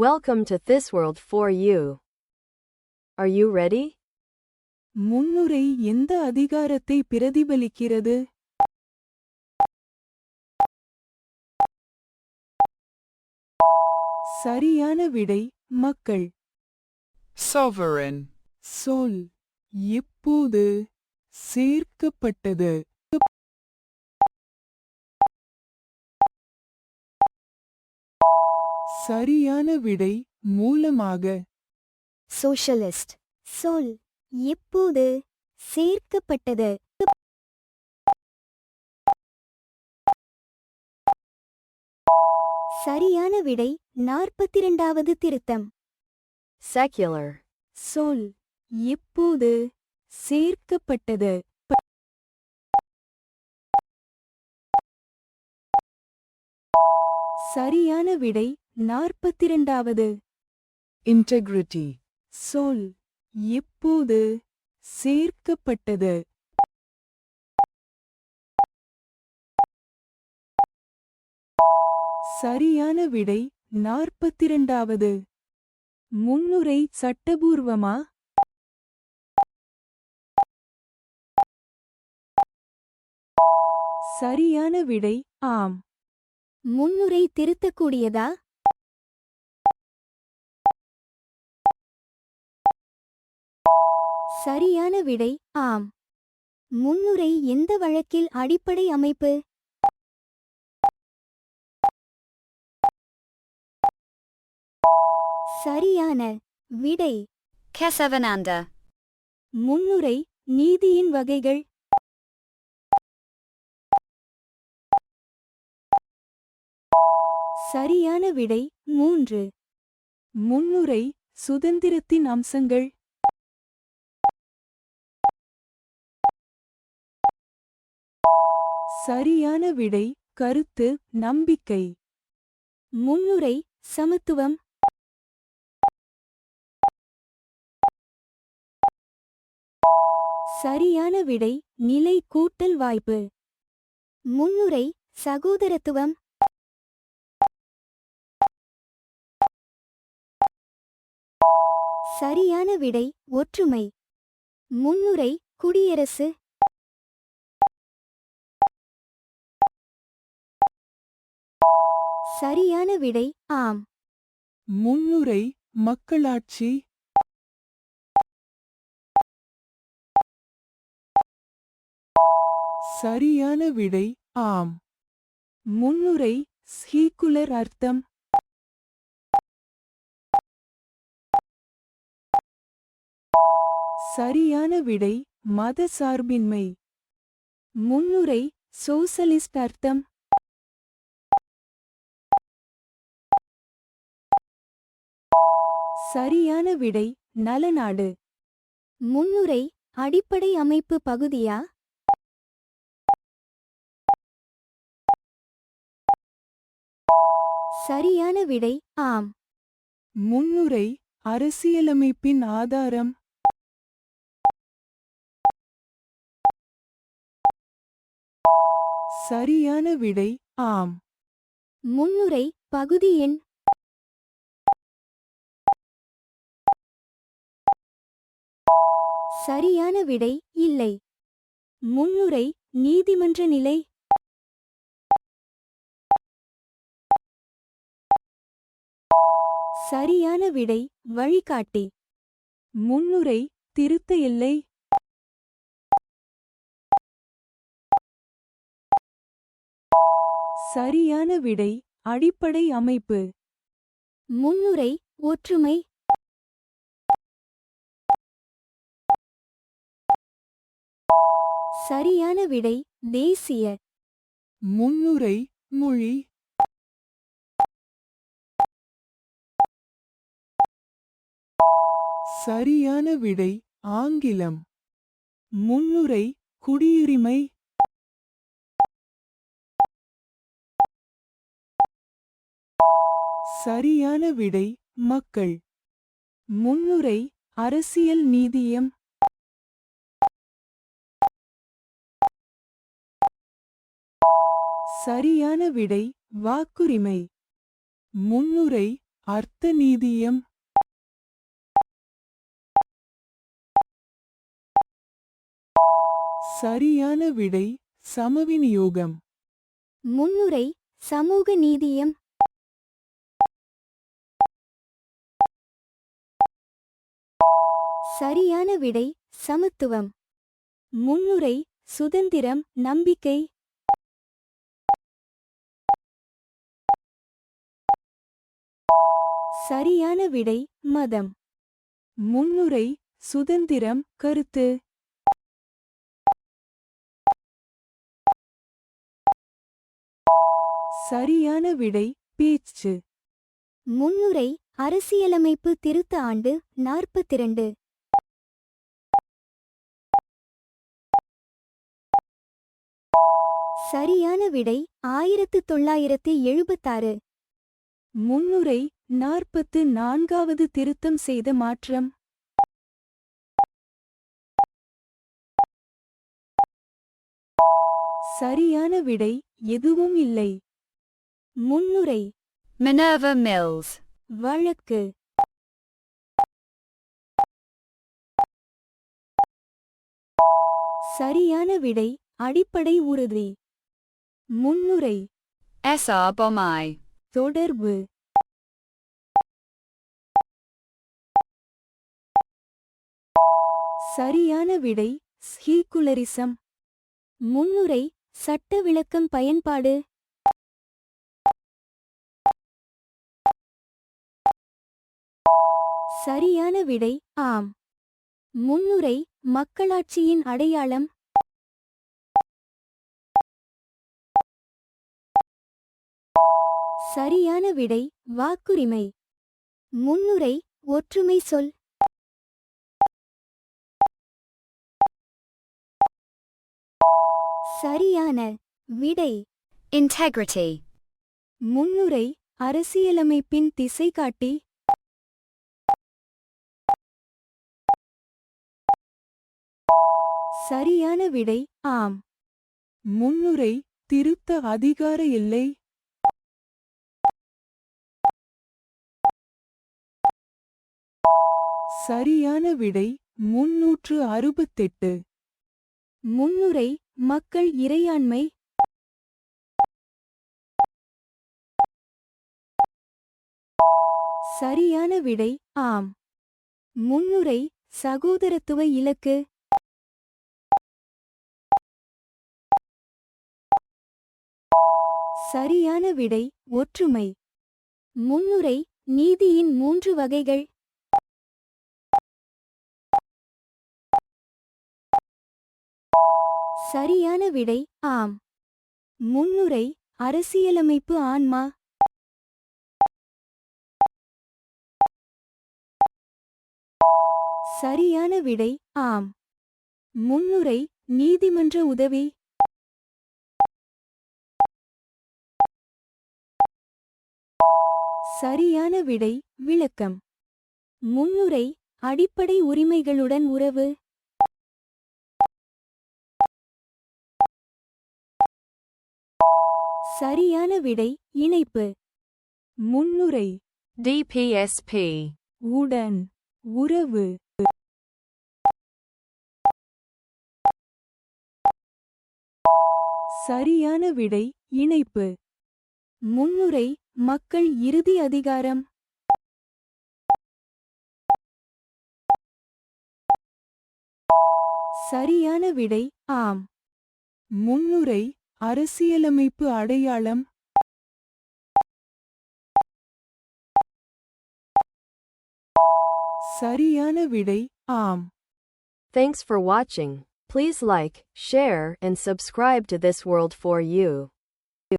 Welcome to This World for You. Are you ready? முன்னுரை எந்த அதிகாரத்தை பிரதிபலிக்கிறது? சரியான விடை மக்கள். Sovereign, சொல் எப்போது? சேர்க்கப்பட்டது. சரியான விடை மூலமாக. சோஷலிஸ்ட் சொல். எப்போது? சேர்க்கப்பட்டது. சரியான விடை நாற்பத்திரண்டாவது திருத்தம். Secular. சொல். எப்போது? சேர்க்கப்பட்டது. சரியான விடை நாற்பத்திரண்டாவது. Integrity, சொல் எப்போது சேர்க்கப்பட்டது? சரியான விடை நாற்பத்திரண்டாவது. முன்னுரை சட்டபூர்வமா? சரியான விடை ஆம். முன்னுரை திருத்தக்கூடியதா? சரியான விடை ஆம். முன்னுரை எந்த வழக்கில் அடிப்படை அமைப்பு? சரியான விடை. Kesavananda. முன்னுரை நீதியின் வகைகள். சரியான விடை மூன்று. முன்னுரை சுதந்திரத்தின் அம்சங்கள். சரியான விடை கருத்து நம்பிக்கை. முன்னுரை சமத்துவம். சரியான விடை நிலை கூட்டல் வாய்ப்பு. முன்னுரை சகோதரத்துவம். சரியான விடை ஒற்றுமை. முன்னுரை குடியரசு. சரியான விடை. ஆம். முன்னுரை மக்களாட்சி. சரியான விடை. ஆம். முன்னுரை ஸ்ஹீகுலர் அர்த்தம். சரியான விடை. மத சார்பின்மை. முன்னுரை சோசலிஸ்ட் அர்த்தம். சரியான விடை நலநாடு. முன்னுரை அடிப்படை அமைப்பு பகுதியா? சரியான விடை ஆம். முன்னுரை அரசியலமைப்பின் ஆதாரம். சரியான விடை ஆம். முன்னுரை பகுதி எண் சரியான விடை இல்லை. முன்னுரை நீதிமன்ற நிலை. சரியான விடை வழிகாட்டி. முன்னுரை திருத்த இல்லை. சரியான விடை அடிப்படை அமைப்பு. முன்னுரை ஒற்றுமை. சரியான விடை தேசிய முன்னுரை மொழி. சரியான விடை ஆங்கிலம். முன்னுரை குடியுரிமை. சரியான விடை மக்கள். முன்னுரை அரசியல் நீதியம். சரியான விடை வாக்குரிமை. முன்னுரை அர்த்த நீதியம் சரியான விடை சமவிநியோகம் முன்னுரை சமூக நீதியம். சரியான விடை சமத்துவம். முன்னுரை சுதந்திரம் நம்பிக்கை. சரியான விடை மதம். முன்னுரை சுதந்திரம் கருத்து. சரியான விடை பேச்சு. முன்னுரை அரசியலமைப்பு திருத்த ஆண்டு நாற்பத்திரண்டு. சரியான விடை ஆயிரத்து தொள்ளாயிரத்து எழுபத்தாறு. முன்னுரை நாற்பத்து நான்காவது திருத்தம் செய்த மாற்றம் சரியான விடை எதுவும் இல்லை முன்னுரை Minerva Mills. வழக்கு சரியான விடை அடிப்படை உறுதி முன்னுரை S.R. Bomai. தொடர்பு. சரியான விடை ஸ்ஹீகுலரிசம் முன்னுரை சட்ட விளக்கம் பயன்பாடு. சரியான விடை ஆம். முன்னுரை மக்களாட்சியின் அடையாளம். சரியான விடை வாக்குரிமை. முன்னுரை ஒற்றுமை சொல். சரியான விடை. Integrity. முன்னுரை அரசியலமைப்பின் திசைகாட்டி. சரியான விடை ஆம். முன்னுரை திருத்த அதிகார எல்லை. சரியான விடை முன்னூற்று அறுபத்தெட்டு. முன்னுரை மக்கள் இறையாண்மை. சரியான விடை ஆம். முன்னுரை சகோதரத்துவ இலக்கு. சரியான விடை ஒற்றுமை. முன்னுரை நீதியின் மூன்று வகைகள். சரியான விடை. ஆம். முன்னுரை அரசியலமைப்பு ஆன்மா. சரியான விடை. ஆம். முன்னுரை நீதிமன்ற உதவி. சரியான விடை. விளக்கம். முன்னுரை அடிப்படை உரிமைகளுடன் உறவு. சரியான விடை இணைப்பு. முன்னுரை. DPSP. உடன். உறவு. சரியான விடை இணைப்பு. முன்னுரை மக்கள் இறுதி அதிகாரம். சரியான விடை ஆம். முன்னுரை அரசியலமைப்பு அடையாளம் சரியான விடை ஆம் Thanks for watching. Please like, share, and subscribe to This World for You.